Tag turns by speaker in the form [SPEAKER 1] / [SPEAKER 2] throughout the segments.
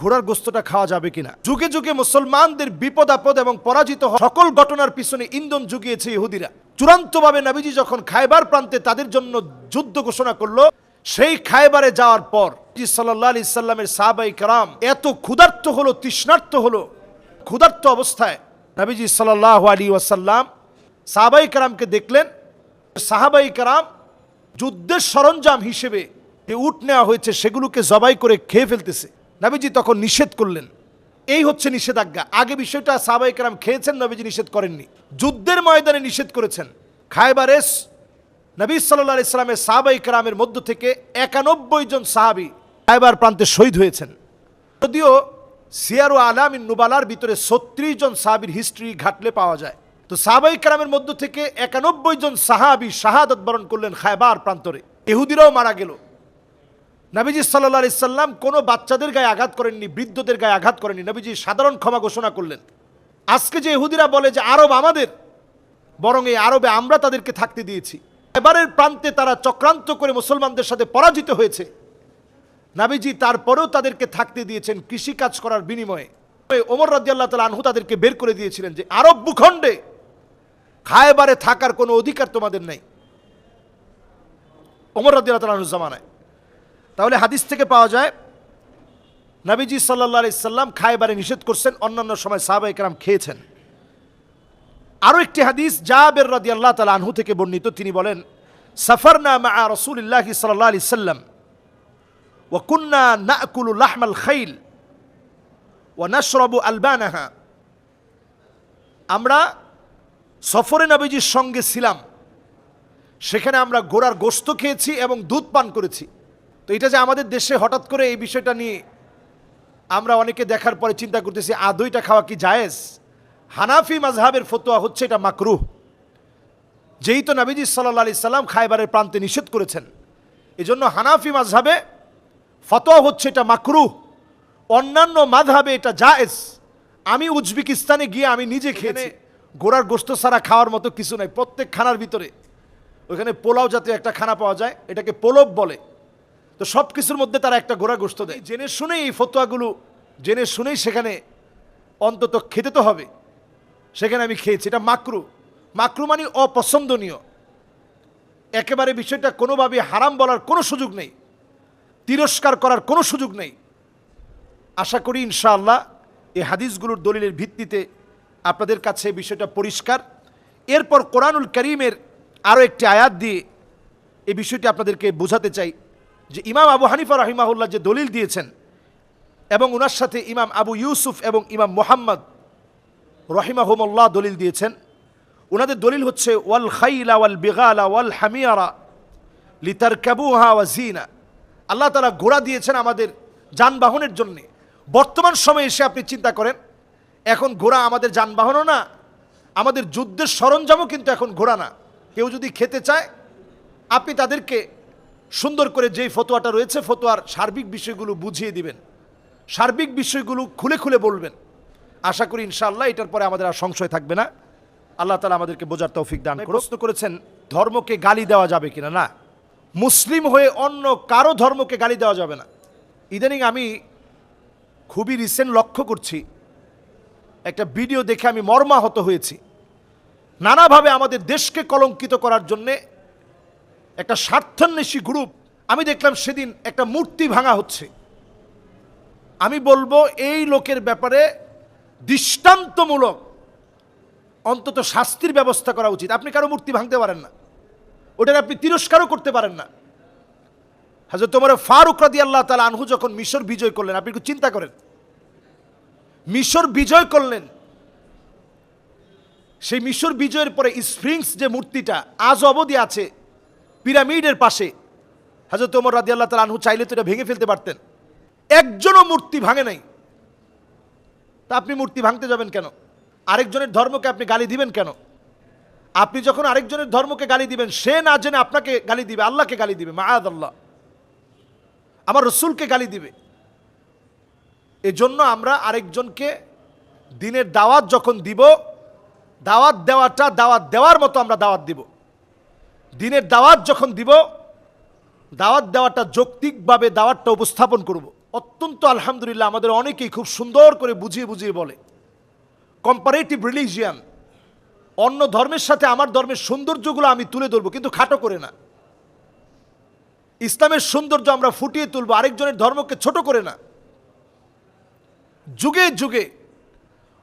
[SPEAKER 1] ঘোড়ার গোস্তটা খাওয়া যাবে কিনা? যুগে যুগে মুসলমানদের বিপদ, আপদ এবং পরাজিত সকল ঘটনার পিছনে ইন্ধন জুগিয়েছে ইহুদিরা। চূড়ান্তভাবে নবীজি যখন খাইবার প্রান্তে তাদের জন্য যুদ্ধ ঘোষণা করল, সেই খায়বারে যাওয়ার পর সাল্লাহ আলি সাল্লামের সাহাবাই কারাম এত ক্ষুধার্ত হলো, তৃষ্ণার্ত হলো, ক্ষুধার্ত অবস্থায় নবীজি সাল্লাহ আলী ওয়াসাল্লাম সাহাবাই কারামকে দেখলেন। সাহাবাই কারাম যুদ্ধের সরঞ্জাম হিসেবে যে উট নেওয়া হয়েছে সেগুলোকে জবাই করে খেয়ে ফেলতেছে। নবীজি তখন নিষেধ করলেন। এই হচ্ছে নিষেধাজ্ঞা। আগে বিষয়টা সাহাবাই কারাম খেয়েছেন, নবীজি নিষেধ করেননি। যুদ্ধের ময়দানে নিষেধ করেছেন। খায়বারেস নবী সাল্লাহ ইসলামের সাহাবাই কারামের মধ্য থেকে একানব্বই জন সাহাবি খায়বার প্রান্তে শহীদ হয়েছেন। যদিও সিয়ারু আলামিন নুবালার ভিতরে ছত্রিশ জন সাহাবির হিস্ট্রি ঘাটলে পাওয়া যায়। তো সাহাবাই কারামের মধ্য থেকে একানব্বই জন সাহাবি শাহাদত বরণ করলেন খায়বার প্রান্তরে। এহুদিরাও মারা গেল। নবীজি সাল্লাহ আলি সাল্লাম কোনো বাচ্চাদের গায়ে আঘাত করেননি, বৃদ্ধদের গায়ে আঘাত করেননি। নবীজি সাধারণ ক্ষমা ঘোষণা করলেন। আজকে যে ইহুদিরা বলে যে আরব আমাদের, বরং এই আরবে আমরা তাদেরকে থাকতে দিয়েছি। এবারের প্রান্তে তারা চক্রান্ত করে মুসলমানদের সাথে পরাজিত হয়েছে। নাবিজি তারপরেও তাদেরকে থাকতে দিয়েছেন কৃষিকাজ করার বিনিময়ে। ওমর রাজিয়াল্লাহ তালা আনহু তাদেরকে বের করে দিয়েছিলেন যে, আরব ভূখণ্ডে খায়বারে থাকার কোনো অধিকার তোমাদের নেই। ওমর রাজিয়াল্লাহ তালা আনহু জামানায়। তাহলে হাদিস থেকে পাওয়া যায়, নাবিজি সাল্লা সাল্লাম খাইবারে নিষেধ করছেন, অন্যান্য সময় সাহাবা একরাম খেয়েছেন। আরও একটি হাদিস জাবের রদি আল্লাহ তালা আনহু থেকে বর্ণিত, তিনি বলেন, সাফারনা মা রসুলিল্লাহ সাল্লাহ আলি সাল্লাম ওয়াকুন্না নাকুলু লাহমাল খাইল ও নশরবু আলবানাহা। আমরা সফরে নাবিজির সঙ্গে ছিলাম, সেখানে আমরা ঘোড়ার গোস্ত খেয়েছি এবং দুধ পান করেছি। তো এটা যে আমাদের দেশে হঠাৎ করে এই বিষয়টা নিয়ে আমরা অনেকে দেখার পরে চিন্তা করতেছি আদইটা খাওয়া কি জায়েজ? হানাফি মাজহাবের ফতোয়া হচ্ছে এটা মাকরুহ। যেই তো নাবিজি সাল্লাহ আলি সাল্লাম খায়বারের প্রান্তে নিষেধ করেছেন। এজন্য হানাফি মাজহাবে ফতোয়া হচ্ছে এটা মাকরু অন্যান্য মাধাবে এটা জায়েজ। আমি উজবেকিস্তানে গিয়ে আমি নিজে খেয়েছি। গোড়ার গোস্ত ছাড়া খাওয়ার মতো কিছু নাই। প্রত্যেক খানার ভিতরে ওইখানে পোলাও জাতীয় একটা খানা পাওয়া যায়। এটাকে পোলব বলে। তো সব কিছুর মধ্যে তারা একটা গোড়া গোস্ত দেয় জেনে শুনেই এই ফতোয়াগুলো, জেনে শুনেই সেখানে অন্তত খেতে তো হবে। সেখানে আমি খেয়েছি, এটা মাকরু। মাকরু মানে অপছন্দনীয়। একেবারে বিষয়টা কোনোভাবে হারাম বলার কোনো সুযোগ নেই। তিরস্কার করার কোনো সুযোগ নেই। আশা করি ইনশাআল্লাহ এই হাদিসগুলোর দলিলের ভিত্তিতে আপনাদের কাছে বিষয়টা পরিষ্কার। এরপর কোরআনুল করিমের আরও একটি আয়াত দিয়ে এই বিষয়টি আপনাদেরকে বোঝাতে চাই। যে ইমাম আবু হানিফা রহিমাহুল্লাহ যে দলিল দিয়েছেন, এবং ওনার সাথে ইমাম আবু ইউসুফ এবং ইমাম মোহাম্মদ রহিমাহুমল্লাহ দলিল দিয়েছেন ওনাদের দলিল হচ্ছে, ওয়াল খাইলা ওয়াল বিগালা ওয়াল হামিয়ারা লিতার কাবুহা ওয়া জিনা আল্লাহ তালা ঘোড়া দিয়েছেন আমাদের যানবাহনের জন্যে। বর্তমান সময়ে এসে আপনি চিন্তা করেন, এখন ঘোড়া আমাদের যানবাহনও না, আমাদের যুদ্ধের সরঞ্জামও কিন্তু এখন ঘোড়া না। কেউ যদি খেতে চায়, আপনি তাদেরকে সুন্দর করে যেই ফতোয়াটা রয়েছে ফতোয়ার সার্বিক বিষয়গুলো বুঝিয়ে দিবেন। সার্বিক বিষয়গুলো খুলে খুলে বলবেন। আশা করি ইনশাআল্লাহ এটার পরে আমাদের আর সংশয় থাকবে না। আল্লাহ তালা আমাদেরকে বোঝার তৌফিক দান প্রশ্ন করেছেন ধর্মকে গালি দেওয়া যাবে কিনা? না। মুসলিম হয়ে অন্য কারও ধর্মকে গালি দেওয়া যাবে না। ইদানিং আমি খুবই রিসেন্ট লক্ষ্য করছি একটা ভিডিও দেখে আমি মর্মাহত হয়েছি। নানাভাবে আমাদের দেশকে কলঙ্কিত করার জন্যে একটা স্বার্থান্বেষী গ্রুপ। আমি দেখলাম সেদিন একটা মূর্তি ভাঙা হচ্ছে। আমি বলব, এই লোকের ব্যাপারে দৃষ্টান্তমূলক অন্তত শাস্তির ব্যবস্থা করা উচিত। আপনি কারও মূর্তি ভাঙতে পারেন না। ওটার আপনি তিরস্কারও করতে পারেন না। হাজর তোমার ফারুক রাদি আল্লাহ তালা আনহু যখন মিশর বিজয় করলেন, আপনি একটু চিন্তা করেন। মিশর বিজয় করলেন। সেই মিশর বিজয়ের পরে স্প্রিংস যে মূর্তিটা আজ অবধি আছে পিরামিডের পাশে। হাজরত ওমর রাদি আল্লাহ তালা আনহু চাইলে তো এটা ভেঙে ফেলতে পারতেন। একজনও মূর্তি ভাঙে নাই। তা আপনি মূর্তি ভাঙতে যাবেন কেন? আরেকজনের ধর্মকে আপনি গালি দিবেন কেন? আপনি যখন আরেকজনের ধর্মকে গালি দিবেন, সে না জেনে আপনাকে গালি দিবে, আল্লাহকে গালি দিবে মায়াদ আল্লাহ আমার রসুলকে গালি দিবে। এজন্য আমরা আরেকজনকে দিনের দাওয়াত যখন দিব, দাওয়াত দেওয়াটা দাওয়াত দেওয়ার মতো আমরা দাওয়াত দিব। দিনের দাওয়াত যখন দিব, দাওয়াত দেওয়াটা যৌক্তিকভাবে দাওয়াতটা উপস্থাপন করব। অত্যন্ত আলহামদুলিল্লাহ আমাদের অনেকেই খুব সুন্দর করে বুঝিয়ে বুঝিয়ে বলে। কম্পারেটিভ রিলিজিয়ান অন্য ধর্মের সাথে আমার ধর্মের সৌন্দর্যগুলো আমি তুলে ধরবো, কিন্তু খাটো করে না। ইসলামের সৌন্দর্য আমরা ফুটিয়ে তুলবো, আরেকজনের ধর্মকে ছোট করে না। যুগে যুগে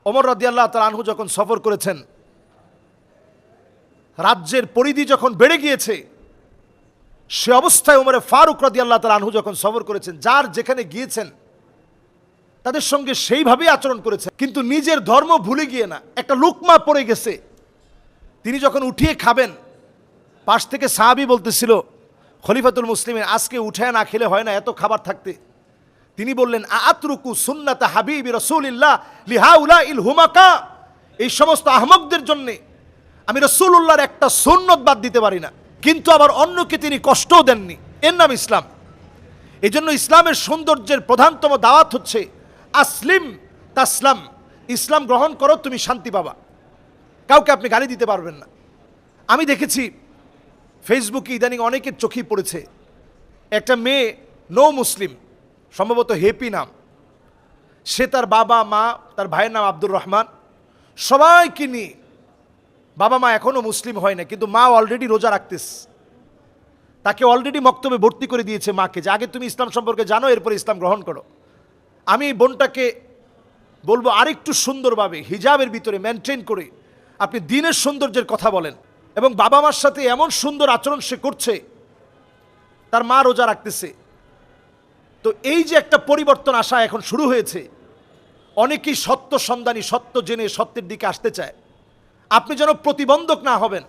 [SPEAKER 1] ওমর রাদিয়াল্লাহ তার আনহু যখন সফর করেছেন রাজ্যের পরিধি যখন বেড়ে গিয়েছে, সে অবস্থায় ওমরে ফারুক রাদি আল্লাহ তালা আনহু যখন সফর করেছেন, যার যেখানে গিয়েছেন, তাদের সঙ্গে সেইভাবেই আচরণ করেছেন। কিন্তু নিজের ধর্ম ভুলে গিয়ে না, একটা লুকমা পড়ে গেছে। তিনি যখন উঠিয়ে খাবেন, পাশ থেকে সাহাবি বলতেছিল, খলিফাতুল মুসলিমের আজকে উঠে না খেলে হয় না এত খাবার থাকতে। তিনি বললেন আতরুকু সুন্নাতা হাবিবি রসুলিল্লাহ লিহাউলা ইল হুমাকা? এই সমস্ত আহমকদের জন্যে আমি রসুল্লাহর একটা সুন্নত বাদ দিতে পারি না। কিন্তু আবার অন্যকে তিনি কষ্টও দেননি। এর নাম ইসলাম। এই জন্য ইসলামের সৌন্দর্যের প্রধানতম দাওয়াত হচ্ছে আসলিম তাসলাম। ইসলাম গ্রহণ করো, তুমি শান্তি পাবা। কাউকে আপনি গালি দিতে পারবেন না। আমি দেখেছি ফেসবুকে ইদানিং অনেকের চোখেই পড়েছে। একটা মেয়ে নো মুসলিম, সম্ভবত হেপি নাম। সে তার বাবা, মা, তার ভাইয়ের নাম আব্দুর রহমান। সবাইকে নিয়ে বাবা মা এখনও মুসলিম হয় না, কিন্তু মা অলরেডি রোজা রাখতেস তাকে অলরেডি মক্তবে ভর্তি করে দিয়েছে মাকে যে, আগে তুমি ইসলাম সম্পর্কে জানো, এরপর ইসলাম গ্রহণ করো। আমি বোনটাকে বলব, আরেকটু সুন্দরভাবে হিজাবের ভিতরে মেনটেন করে আপনি দিনের সৌন্দর্যের কথা বলেন। এবং বাবা মার সাথে এমন সুন্দর আচরণ সে করছে, তার মা রোজা রাখতেছে। তো এই যে একটা পরিবর্তন আসা এখন শুরু হয়েছে, অনেকেই সত্য সন্ধানী, সত্য জেনে সত্যের দিকে আসতে চায়। আপনি যেন প্রতিবন্ধক না হবেন।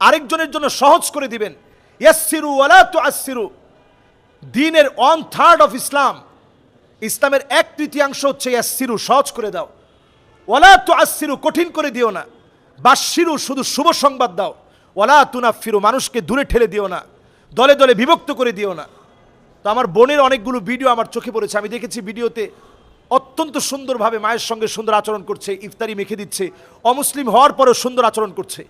[SPEAKER 1] আরেকজনের জন্য সহজ করে দিবেন। ইয়াসিরু ওয়ালা তু আসিরু দিনের ওয়ান থার্ড অফ ইসলাম। ইসলামের এক তৃতীয়াংশ হচ্ছে ইয়াসিরু সহজ করে দাও। ওয়ালা তু আসিরু কঠিন করে দিও না। বাসিরু শুধু শুভ সংবাদ দাও। ওয়ালা তুনাফিরু মানুষকে দূরে ঠেলে দিও না। দলে দলে বিভক্ত করে দিও না। তো আমার বোনের অনেকগুলো ভিডিও আমার চোখে পড়েছে। আমি দেখেছি ভিডিওতে অত্যন্ত সুন্দরভাবে মায়ের সঙ্গে সুন্দর আচরণ করছে, ইফতারি মেখে দিচ্ছে, অমুসলিম হওয়ার পরেও সুন্দর আচরণ করছে।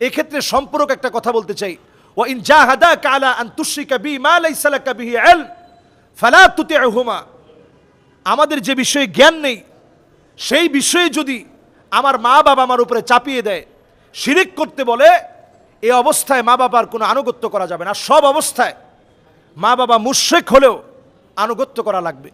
[SPEAKER 1] এক্ষেত্রে সম্পর্ক একটা কথা বলতে চাই। ও ইন জাহাদা কালা আন তুশরিকা বি মা লাকা বিহি ইলম, ফালা তুতিউহুমা। আমাদের যে বিষয়ে জ্ঞান নেই, সেই বিষয়ে যদি আমার মা বাবা আমার উপরে চাপিয়ে দেয়, শিরিক করতে বলে, এ অবস্থায় মা বাবার কোনো আনুগত্য করা যাবে না। সব অবস্থায় মা বাবা মুশ্রেক হলেও আনুগত্য করা লাগবে।